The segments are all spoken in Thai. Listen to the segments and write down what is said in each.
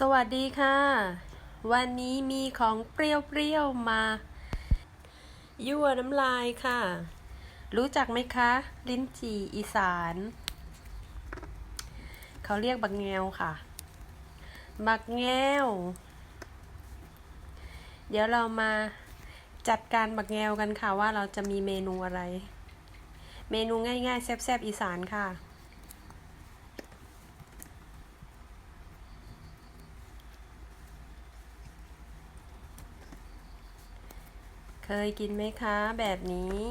สวัสดีค่ะ วันนี้มีของเปรี้ยวๆมา ยั่วน้ำลายค่ะ รู้จักไหมคะ ลิ้นจี่อีสาน เขาเรียกบักแงวค่ะ บักแงว เดี๋ยวเรามาจัดการบักแงวกันค่ะว่าเราจะมีเมนูอะไร เมนูง่ายๆแซ่บๆอีสานค่ะ เคยกินไหมคะ แบบนี้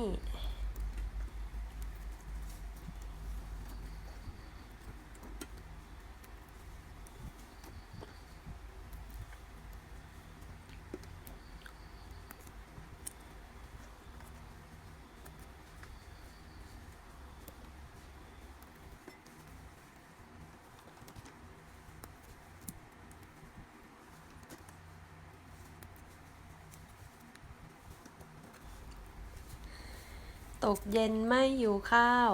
ตกเย็นไม่อยู่ข้าว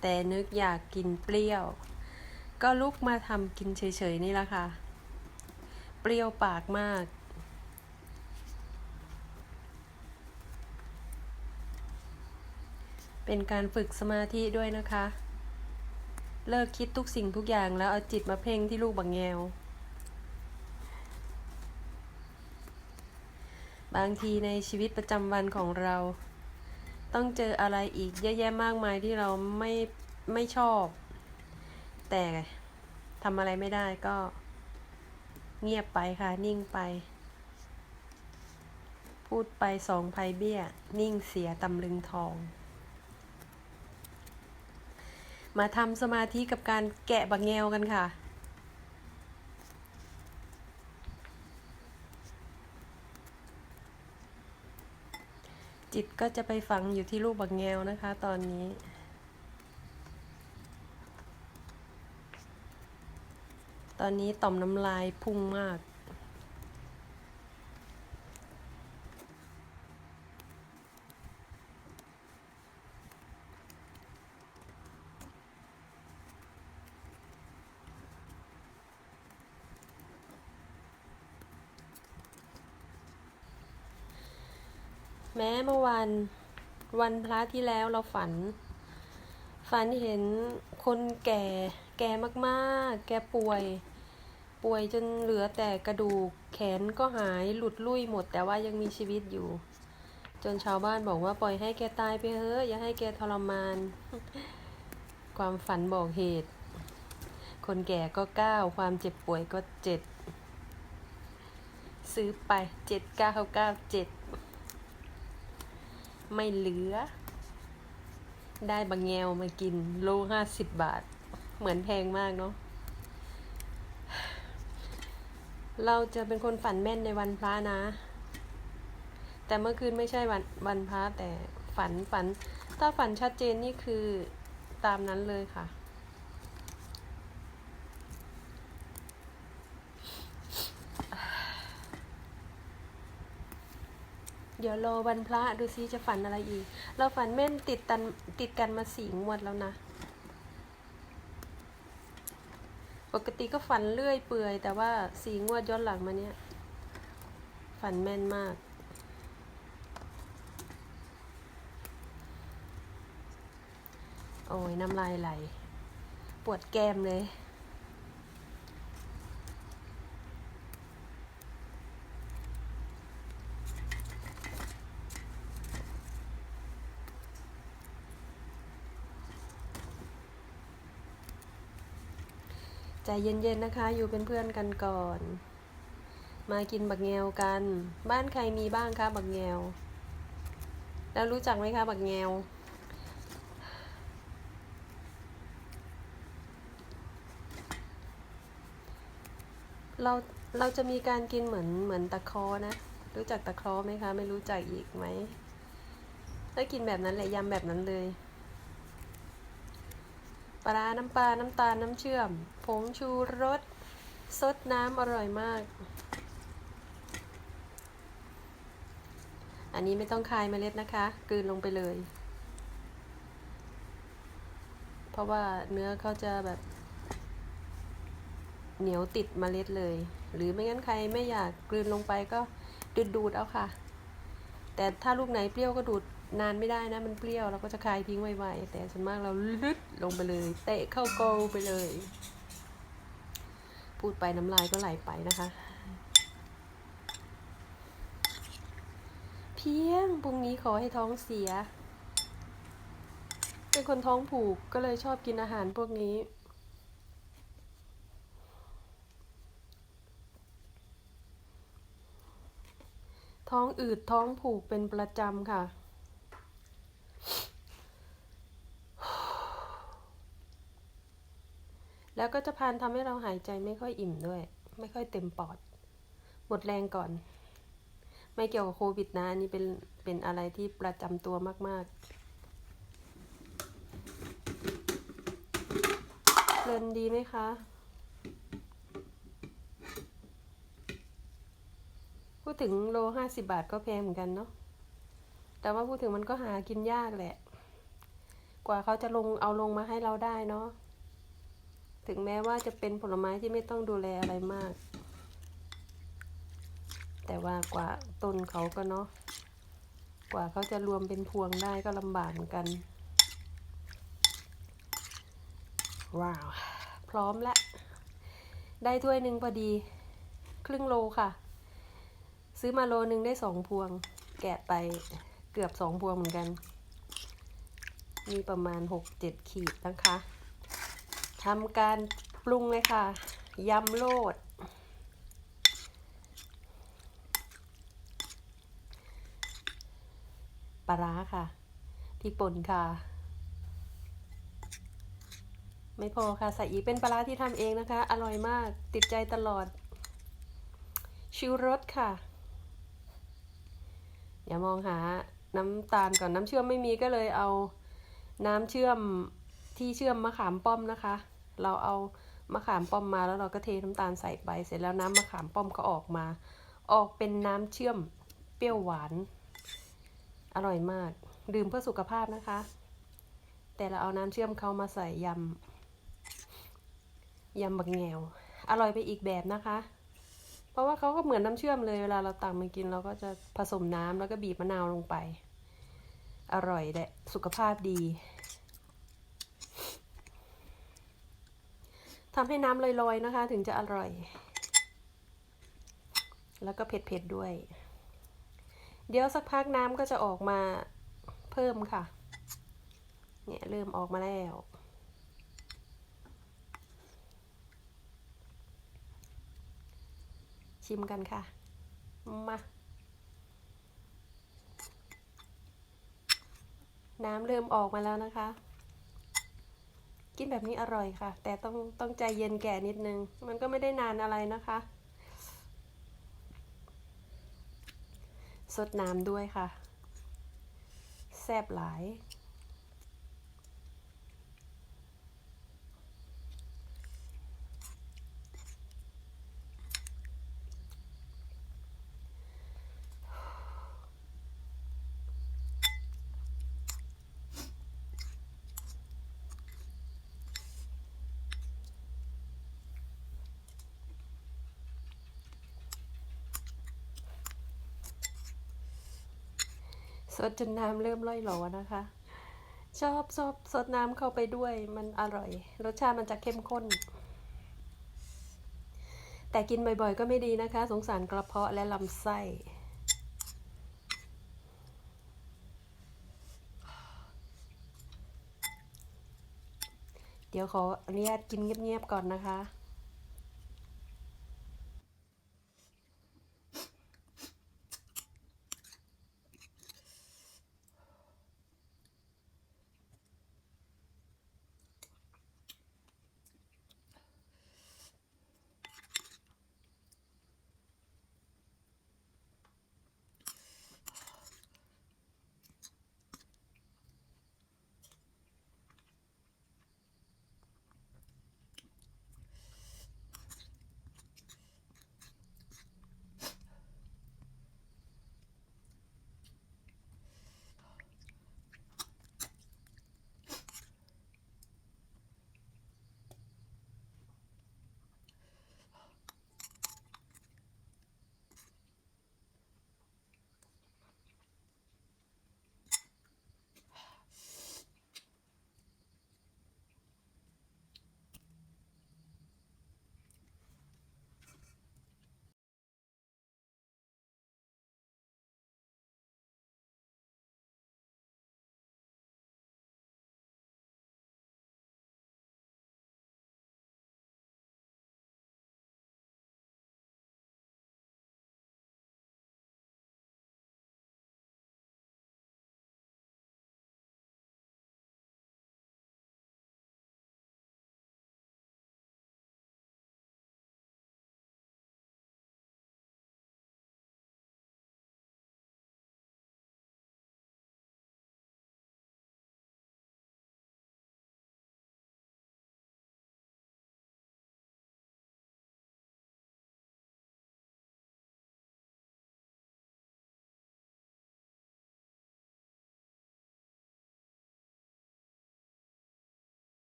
แต่นึกอยากกินเปรี้ยว ก็ลุกมาทำกินเฉยๆนี่ละค่ะ เปรี้ยวปากมาก เป็นการฝึกสมาธิด้วยนะคะ เลิกคิดทุกสิ่งทุกอย่างแล้วเอาจิตมาเพ่งที่ลูกบังแงวบางทีในชีวิตประจำวันของเรา ต้องเจออะไรอีกเยอะแยะมากมายที่เราไม่ไม่ชอบ แต่ทำอะไรไม่ได้ก็เงียบไปค่ะนิ่งไป พูดไปสองภัยเบี้ย นิ่งเสียตำลึงทอง มาทำสมาธิกับการแกะบักแงวกันค่ะ จิตก็จะไปฝังอยู่ที่ลูกบักแงวนะคะ ตอนนี้ ตอนนี้ต่อมน้ำลายพุ่งมาก แม้เมื่อวันวันพระที่แล้วเราฝัน ฝันเห็นคนแก่ แก่มากๆ แกป่วย ป่วยจนเหลือแต่กระดูกแขนก็หายหลุดลุ่ยหมด แต่ว่ายังมีชีวิตอยู่ จนชาวบ้านบอกว่าปล่อยให้แกตายไปเถอะอย่าให้แกทรมาน ความฝันบอกเหตุ คนแก่ก็เก้าความเจ็บป่วยก็เจ็ดซื้อไปเจ็ดเก้าเก้าเจ็ด ไม่เหลือ ได้บางแงวมากิน โลห้าสิบบาท เหมือนแพงมากเนาะเราจะเป็นคนฝันแม่นในวันพระนะ แต่เมื่อคืนไม่ใช่วันวันพระแต่ฝันฝัน ถ้าฝันชัดเจนนี่คือตามนั้นเลยค่ะ เดี๋ยวรอวันพระดูซิจะฝันอะไรอีก เราฝันแม่นติดตันติดกันมาสี่งวดแล้วนะ ปกติก็ฝันเรื่อยเปื่อย แต่ว่าสี่งวดย้อนหลังมาเนี้ยฝันแม่นมาก โอ้ยน้ำลายไหล ปวดแก้มเลย ใจเย็นๆนะคะ อยู่เป็นเพื่อนกันก่อน มากินบักแงวกัน บ้านใครมีบ้างคะบักแงว แล้วรู้จักไหมคะบักแงวเราเราจะมีการกินเหมือนเหมือนตะคอนะ รู้จักตะคอไหมคะ ไม่รู้จักอีกไหมถ้ากินแบบนั้นแหละยำแบบนั้นเลย ลาร้าน้ำปลา น้ำตาล น้ำเชื่อม ผงชูรส ซดน้ำอร่อยมาก อันนี้ไม่ต้องคายเมล็ดนะคะ กลืนลงไปเลย เพราะว่าเนื้อเขาจะแบบ เหนียวติดเมล็ดเลย หรือไม่งั้นใครไม่อยากกลืนลงไปก็ดูดดูดเอาค่ะ แต่ถ้าลูกไหนเปรี้ยวก็ดูด นานไม่ได้นะมันเปรี้ยวเราก็จะคายทิ้งไวๆแต่ส่วนมากเราลึดลงไปเลย เตะเข้าโกลไปเลย พูดไปน้ำลายก็ไหลไปนะคะ เพียงพรุ่งนี้ขอให้ท้องเสีย เป็นคนท้องผูกก็เลยชอบกินอาหารพวกนี้ท้องอืดท้องผูกเป็นประจำค่ะ แล้วก็จะพานทำให้เราหายใจไม่ค่อยอิ่มด้วย ไม่ค่อยเต็มปอด หมดแรงก่อน ไม่เกี่ยวกับโควิดนะอันนี้เป็นเป็นอะไรที่ประจำตัวมากๆเพลินดีไหมคะพูดถึงโลห้าสิบาทก็แพงเหมือนกันเนาะ แต่ว่าพูดถึงมันก็หากินยากแหละ กว่าเขาจะลงเอาลงมาให้เราได้เนาะ ถึงแม้ว่าจะเป็นผลไม้ที่ไม่ต้องดูแลอะไรมาก แต่ว่ากว่าต้นเขาก็เนาะกว่าเขาจะรวมเป็นพวงได้ก็ลำบากเหมือนกัน ว้าว พร้อมแล้วได้ถ้วยหนึ่งพอดี ครึ่งโลค่ะ ซื้อมาโลนึงได้สองพวง แกะไปเกือบสองพวงเหมือนกัน มีประมาณหกเจ็ดขีดนะคะ ทำการปรุงเลยค่ะยำโลด ปลาร้าค่ะพริกป่นค่ะ ไม่พอค่ะใส่อีกเป็นปลาร้าที่ทำเองนะคะ อร่อยมากติดใจตลอด ชิวรสค่ะ อย่ามองหาน้ำตาลก่อนน้ำเชื่อมไม่มีก็เลยเอาน้ำเชื่อมที่เชื่อมมะขามป้อมนะคะ เราเอามะขามป้อมมาแล้วเราก็เทน้ำตาลใส่ไป เสร็จแล้วน้ำมะขามป้อมก็ออกมา ออกเป็นน้ำเชื่อมเปรี้ยวหวาน อร่อยมาก ดื่มเพื่อสุขภาพนะคะ แต่เราเอาน้ำเชื่อมเขามาใส่ยำยำบักแงว อร่อยไปอีกแบบนะคะ เพราะว่าเขาก็เหมือนน้ำเชื่อมเลยเวลาเราตักมากิน เราก็จะผสมน้ำแล้วก็บีบมะนาวลงไป อร่อยและสุขภาพดีำให้น้ำลอยๆนะคะ ถึงจะอร่อย แล้วก็เผ็ดๆด้วย เดี๋ยวสักพักน้ำก็จะออกมาเพิ่มค่ะ เนี่ยเริ่มออกมาแล้ว ชิมกันค่ะ มา น้ำเริ่มออกมาแล้วนะคะ กินแบบนี้อร่อยค่ะ แต่ต้องต้องใจเย็นแก่นิดนึง มันก็ไม่ได้นานอะไรนะคะสดน้ำด้วยค่ะ แซ่บหลาย สดจนน้ำเริ่มล่อยหลอนะคะ ชอบชอบสดน้ำเข้าไปด้วยมันอร่อย รสชาติมันจะเข้มข้น แต่กินบ่อยๆ ก็ไม่ดีนะคะ สงสารกระเพาะและลำไส้เดี๋ยวขออนุญาตกินเงียบๆก่อนนะคะ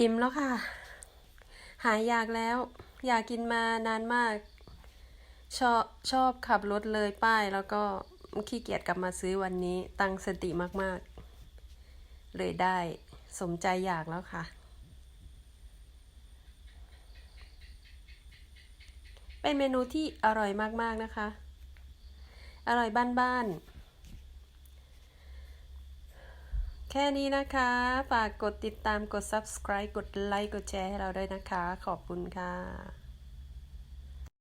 อิ่มแล้วค่ะ หายอยากแล้ว อยากกินมานานมาก ชอบชอบขับรถเลยป้าย แล้วก็ขี้เกียจกลับมาซื้อวันนี้ ตั้งสติมาก ๆ เลยได้สมใจอยากแล้วค่ะ เป็นเมนูที่อร่อยมาก ๆ นะคะ อร่อยบ้าน ๆ แค่นี้นะคะ ฝากกดติดตามกด subscribe กดไลค์ กดแชร์ให้เราด้วยนะคะ ขอบคุณค่ะ